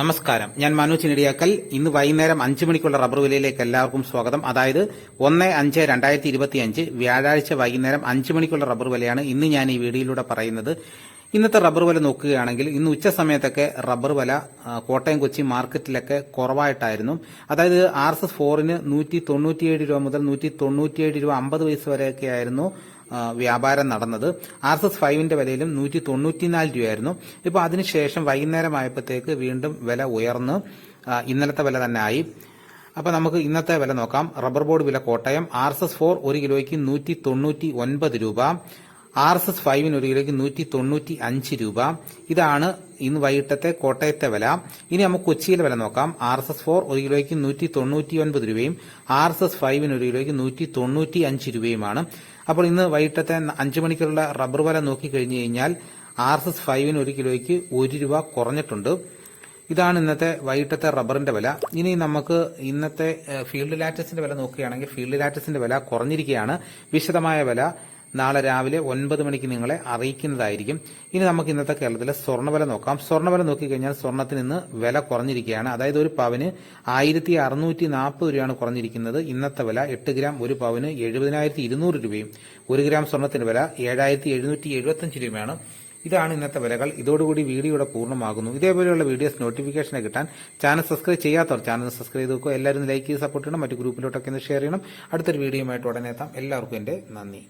നമസ്കാരം. ഞാൻ മനോജ് നെടിയാക്കൽ ഇന്ന് വൈകുന്നേരം അഞ്ചു മണിക്കുള്ള റബ്ബർ വിലയിലേക്ക് എല്ലാവർക്കും സ്വാഗതം. അതായത് ഒന്ന് അഞ്ച് രണ്ടായിരത്തി ഇരുപത്തി അഞ്ച് വ്യാഴാഴ്ച വൈകുന്നേരം അഞ്ചു മണിക്കുള്ള റബ്ബർ വിലയാണ് ഇന്ന് ഞാൻ ഈ വീഡിയോയിലൂടെ പറയുന്നത്. ഇന്നത്തെ റബ്ബർ വില നോക്കുകയാണെങ്കിൽ ഇന്ന് ഉച്ച സമയത്തൊക്കെ റബ്ബർ വില കോട്ടയം കൊച്ചി മാർക്കറ്റിലൊക്കെ കുറവായിട്ടായിരുന്നു. അതായത് ആർ എസ് എസ് ഫോറിന് നൂറ്റി തൊണ്ണൂറ്റിയേഴ് രൂപ മുതൽ നൂറ്റി തൊണ്ണൂറ്റിയേഴ് രൂപ അമ്പത് പൈസ വരെയൊക്കെ ആയിരുന്നു വ്യാപാരം നടന്നത്. ആർ എസ് എസ് ഫൈവിന്റെ വിലയിലും നൂറ്റി തൊണ്ണൂറ്റിനാല് രൂപയായിരുന്നു. ഇപ്പോൾ അതിനുശേഷം വൈകുന്നേരം ആയപ്പോഴത്തേക്ക് വീണ്ടും വില ഉയർന്ന് ഇന്നലത്തെ വില തന്നെ ആയി. അപ്പൊ നമുക്ക് ഇന്നത്തെ വില നോക്കാം. റബ്ബർ ബോർഡ് വില Kottayam. R S S four ഒരു കിലോയ്ക്ക് നൂറ്റി തൊണ്ണൂറ്റി ഒൻപത് രൂപ. ആർ എസ് എസ് ഫൈവിന് ഒരു കിലോയ്ക്ക് നൂറ്റി തൊണ്ണൂറ്റി അഞ്ച് രൂപ. ഇതാണ് ഇന്ന് വൈകിട്ടത്തെ കോട്ടയത്തെ വില. ഇനി നമുക്ക് കൊച്ചിയിലെ വില നോക്കാം. ആർ എസ് എസ് ഫോർ ഒരു കിലോയ്ക്ക് നൂറ്റി തൊണ്ണൂറ്റി ഒൻപത് രൂപയും ആർ എസ് എസ് ഫൈവിന് ഒരു കിലോയ്ക്ക് നൂറ്റി തൊണ്ണൂറ്റി അഞ്ച് രൂപയുമാണ്. അപ്പോൾ ഇന്ന് വൈകിട്ടത്തെ അഞ്ചു മണിക്കുള്ള റബ്ബർ വില നോക്കിക്കഴിഞ്ഞു കഴിഞ്ഞാൽ ആർ എസ് എസ് ഫൈവിന് ഒരു കിലോയ്ക്ക് ഒരു രൂപ കുറഞ്ഞിട്ടുണ്ട്. ഇതാണ് ഇന്നത്തെ വൈകിട്ടത്തെ റബ്ബറിന്റെ വില. ഇനി നമുക്ക് ഇന്നത്തെ ഫീൽഡ് ലാറ്റസിന്റെ വില നോക്കുകയാണെങ്കിൽ ഫീൽഡ് ലാറ്റസിന്റെ വില കുറഞ്ഞിരിക്കുകയാണ്. വിശദമായ വില നാളെ രാവിലെ ഒൻപത് മണിക്ക് നിങ്ങളെ അറിയിക്കുന്നതായിരിക്കും. ഇനി നമുക്ക് ഇന്നത്തെ കേരളത്തിലെ സ്വർണവില നോക്കാം. സ്വർണവില നോക്കിക്കഴിഞ്ഞാൽ സ്വർണത്തിന് ഇന്ന് വില കുറഞ്ഞിരിക്കുകയാണ്. അതായത് ഒരു പവന് ആയിരത്തി അറുന്നൂറ്റി നാൽപ്പത് രൂപയാണ് കുറഞ്ഞിരിക്കുന്നത്. ഇന്നത്തെ വില എട്ട് ഗ്രാം ഒരു പവന് എഴുപതിനായിരത്തി ഇരുന്നൂറ് രൂപയും ഒരു ഗ്രാം സ്വർണത്തിന്റെ വില ഏഴായിരത്തി എഴുന്നൂറ്റി എഴുപത്തഞ്ച് രൂപയാണ്. ഇതാണ് ഇന്നത്തെ വിലകൾ. ഇതോടുകൂടി വീഡിയോയുടെ പൂർണമാകുന്നു. ഇതേപോലെയുള്ള വീഡിയോസ് നോട്ടിഫിക്കേഷൻ കിട്ടാൻ ചാനൽ സബ്സ്ക്രൈബ് ചെയ്യാത്തവർ ചാനൽ സബ്സ്ക്രൈബ് ചെയ്ത് എല്ലാവരും ലൈക്ക് ചെയ്ത് സപ്പോർട്ട് ചെയ്യണം. മറ്റു ഗ്രൂപ്പിലോട്ടൊക്കെ ഒന്ന് ഷെയർ ചെയ്യണം. അടുത്തൊരു വീഡിയോയുമായിട്ട് ഉടനെ എത്താം. എല്ലാവർക്കും എന്റെ നന്ദി.